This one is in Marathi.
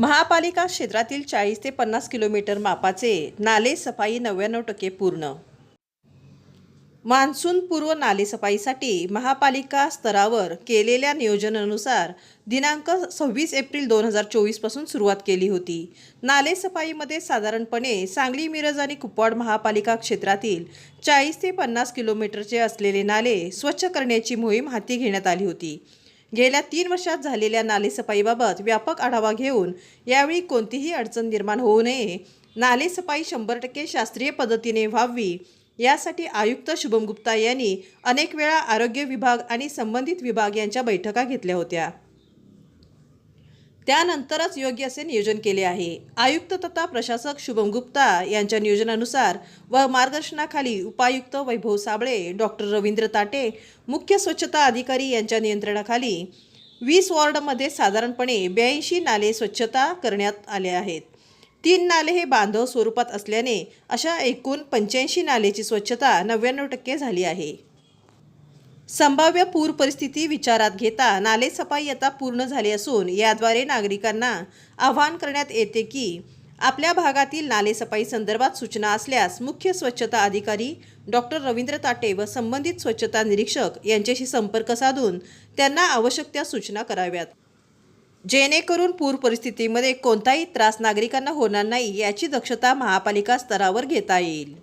महापालिका क्षेत्रातील चाळीस ते पन्नास किलोमीटर मापाचे नाले सफाई नव्याण्णव टक्के पूर्ण. मान्सूनपूर्व नालेसफाईसाठी नाले सफाईसाठी महापालिका स्तरावर केलेल्या नियोजनानुसार दिनांक सव्वीस एप्रिल दोन हजार चोवीसपासून सुरुवात केली होती. नाले सफाईमध्ये साधारणपणे सांगली मिरज आणि कुपवाड महापालिका क्षेत्रातील चाळीस ते पन्नास किलोमीटरचे असलेले नाले स्वच्छ करण्याची मोहीम हाती घेण्यात आली होती. गेल्या तीन वर्षात झालेल्या नालेसफाईबाबत व्यापक आढावा घेऊन यावेळी कोणतीही अडचण निर्माण होऊ नये. नालेसफाई शंभर टक्के शास्त्रीय पद्धतीने व्हावी. यासाठी आयुक्त शुभम गुप्ता यांनी अनेक वेळा आरोग्य विभाग आणि संबंधित विभाग यांच्या बैठका घेतल्या होत्या. त्यानंतरच योग्य असे नियोजन केले आहे. आयुक्त तथा प्रशासक शुभम गुप्ता यांच्या नियोजनानुसार व मार्गदर्शनाखाली उपायुक्त वैभव साबळे डॉक्टर रवींद्र ताटे मुख्य स्वच्छता अधिकारी यांच्या नियंत्रणाखाली वीस वॉर्डमध्ये साधारणपणे ब्याऐंशी नाले स्वच्छता करण्यात आले आहेत. तीन नाले हे बांधव स्वरूपात असल्याने अशा एकूण पंच्याऐंशी नालेची स्वच्छता नव्याण्णव टक्के झाली आहे. संभाव्य पूर परिस्थिती विचारात घेता नालेसफाई आता पूर्ण झाली असून याद्वारे नागरिकांना आवाहन करण्यात येते की आपल्या भागातील नालेसफाई संदर्भात सूचना असल्यास मुख्य स्वच्छता अधिकारी डॉक्टर रवींद्र ताटे व संबंधित स्वच्छता निरीक्षक यांच्याशी संपर्क साधून त्यांना आवश्यक त्या सूचना कराव्यात. जेणेकरून पूर परिस्थितीमध्ये कोणताही त्रास नागरिकांना होणार नाही याची दक्षता महापालिका स्तरावर घेता येईल.